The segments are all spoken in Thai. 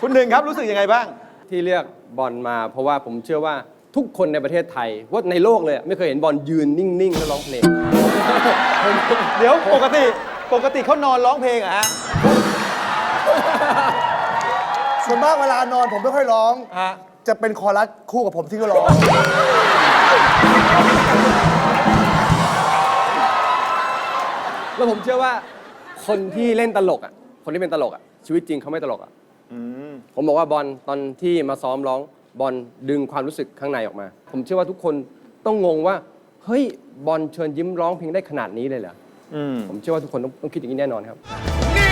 คุณหนึ่งครับรู้สึกยังไงบ้าง ที่เลือกบอลมา เพราะว่าผมเชื่อว่าทุกคนในประเทศไทย ว่าในโลกเลยอะไม่เคยเห็นบอลยืนนิ่ง ๆ แล้วร้องเพลง เดี๋ยวปกติปกติเขานอนร้องเพลงเหรอะฮะ ส่วนมากเวลานอนผมไม่ค่อยร้อง ฮะ จะเป็นคอรัสคู่กับผมที่เขาร้อง แล้วผมเชื่อว่าคนที่เล่นตลกอะ คนที่เป็นตลกอะ ชีวิตจริงเขาไม่ตลกอะ ผมบอกว่าบอลตอนที่มาซ้อมร้องบอลดึงความรู้สึกข้างในออกมา ผมเชื่อว่าทุกคนต้องงงว่า เฮ้ยบอลเชิญยิ้มร้องเพลงได้ขนาดนี้เลยเหรออผมเชื่อว่าทุกคนต้องต้องคิดอย่างนี้แน่นอนครับข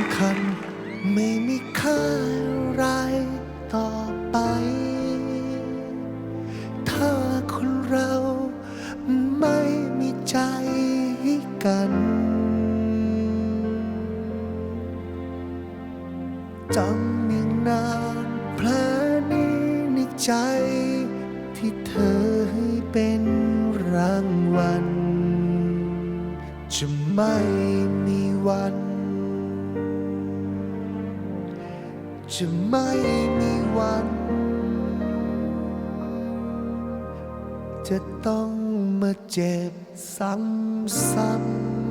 ำคัญ ไม่มีค่าอะไรต่อไป ถ้าคนเราไม่มีใจให้กัน จำอย่งนานแผลนี้ในใจ ที่เธอให้เป็นรางวัลจะไม่มีวัน จะไม่มีวัน จะต้องมาเจ็บซ้ำๆ